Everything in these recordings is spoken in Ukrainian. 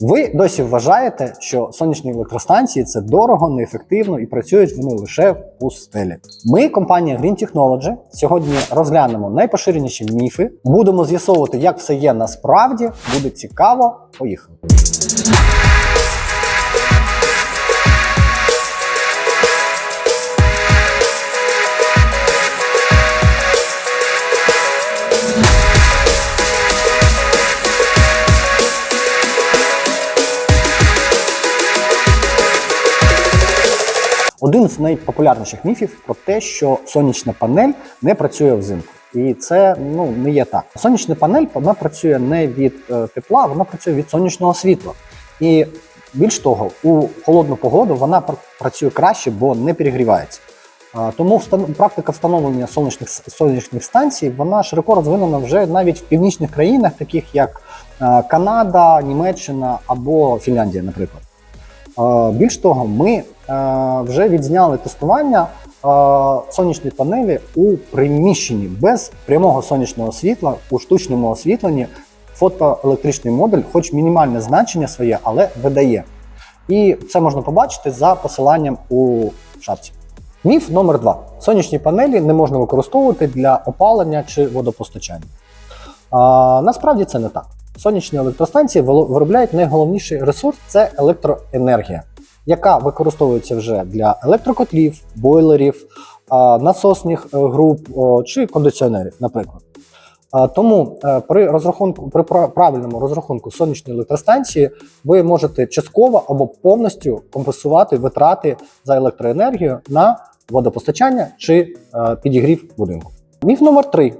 Ви досі вважаєте, що сонячні електростанції це дорого, неефективно і працюють вони лише в пустелі. Ми, компанія Green Technology, сьогодні розглянемо найпоширеніші міфи, будемо з'ясовувати, як все є насправді. Буде цікаво. Поїхали. Один з найпопулярніших міфів про те, що сонячна панель не працює взимку. І це ну не є так. Сонячна панель вона працює не від е, тепла, вона працює від сонячного світла. І більш того, у холодну погоду вона пр- працює краще, бо не перегрівається. Тому практика встановлення сонячних сонячних станцій вона широко розвинена вже навіть в північних країнах, таких як е, Канада, Німеччина або Фінляндія, наприклад. Більш того, ми е, вже відзняли тестування е, сонячної панелі у приміщенні без прямого сонячного світла у штучному освітленні. Фотоелектричний модуль, хоч мінімальне значення своє, але видає. І це можна побачити за посиланням у шапці. Міф номер два: сонячні панелі не можна використовувати для опалення чи водопостачання. А, насправді це не так. Сонячні електростанції виробляють найголовніший ресурс це електроенергія, яка використовується вже для електрокотлів, бойлерів, насосних е, груп чи кондиціонерів, наприклад. Тому е, при розрахунку при правильному розрахунку сонячної електростанції ви можете частково або повністю компенсувати витрати за електроенергію на водопостачання чи е, підігрів будинку. Міф номер три.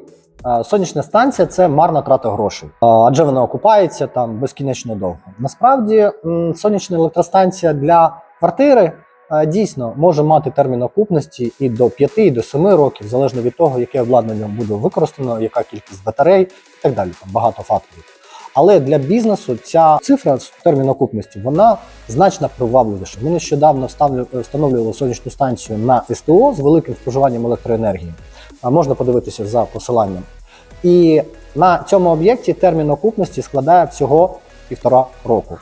Е, Сонячна станція це марна трата грошей, Е, адже вона окупається там безкінечно довго. Насправді, сонячна електростанція для квартири е, дійсно може мати термін окупності і до 5, і до 7 років, залежно від того, яке обладнання буде використано, яка кількість батарей і так далі. Там багато факторів. Але для бізнесу ця цифра термін окупності вона значно привабливіша. Ми нещодавно встановлювали сонячну станцію на СТО з великим споживанням електроенергії. Можна подивитися за посиланням. І на цьому об'єкті термін окупності складає всього півтора року.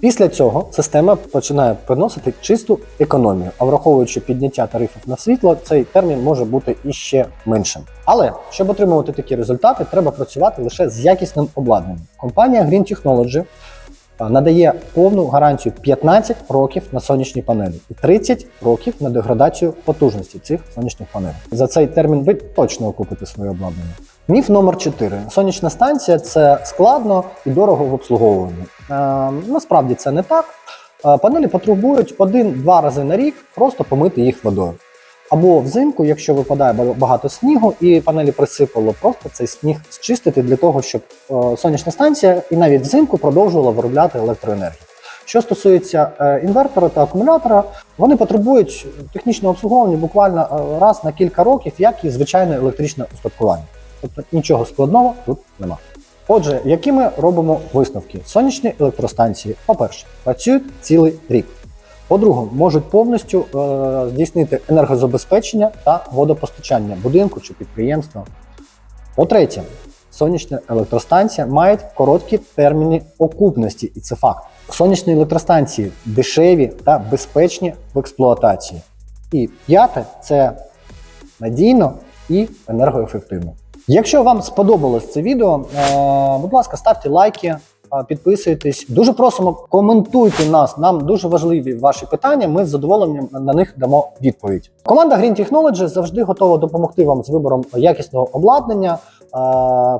Після цього система починає приносити чисту економію, а враховуючи підняття тарифів на світло, цей термін може бути іще меншим. Але щоб отримувати такі результати, треба працювати лише з якісним обладнанням. Компанія Green Technology надає повну гарантію 15 років на сонячні панелі і 30 років на деградацію потужності цих сонячних панелей. За цей термін ви точно окупите своє обладнання. Міф номер 4. Сонячна станція це складно і дорого в обслуговуванні. Е, насправді це не так. Панелі потребують один-два рази на рік просто помити їх водою. Або взимку, якщо випадає багато снігу і панелі присипало, просто цей сніг зчистити для того, щоб е, сонячна станція і навіть взимку продовжувала виробляти електроенергію. Що стосується е, інвертора та акумулятора, вони потребують технічного обслуговування буквально е, раз на кілька років, як і звичайне електричне устаткування. Тобто нічого складного тут нема. Отже, які ми робимо висновки? Сонячні електростанції, по-перше, працюють цілий рік. По-друге, можуть повністю е, здійснити енергозабезпечення та водопостачання будинку чи підприємства. По-третє, сонячна електростанція мають короткі терміни окупності, і це факт. Сонячні електростанції дешеві та безпечні в експлуатації. І п'яте це надійно і енергоефективно. Якщо вам сподобалось це відео, е, будь ласка, ставте лайки, підписуйтесь. Дуже просимо, коментуйте нас. Нам дуже важливі ваші питання. Ми з задоволенням на них дамо відповідь. Команда Green Technology завжди готова допомогти вам з вибором якісного обладнання,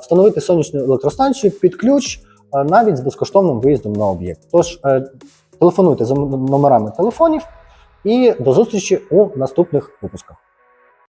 встановити сонячну електростанцію під ключ, навіть з безкоштовним виїздом на об'єкт. Тож е, телефонуйте за номерами телефонів і до зустрічі у наступних випусках.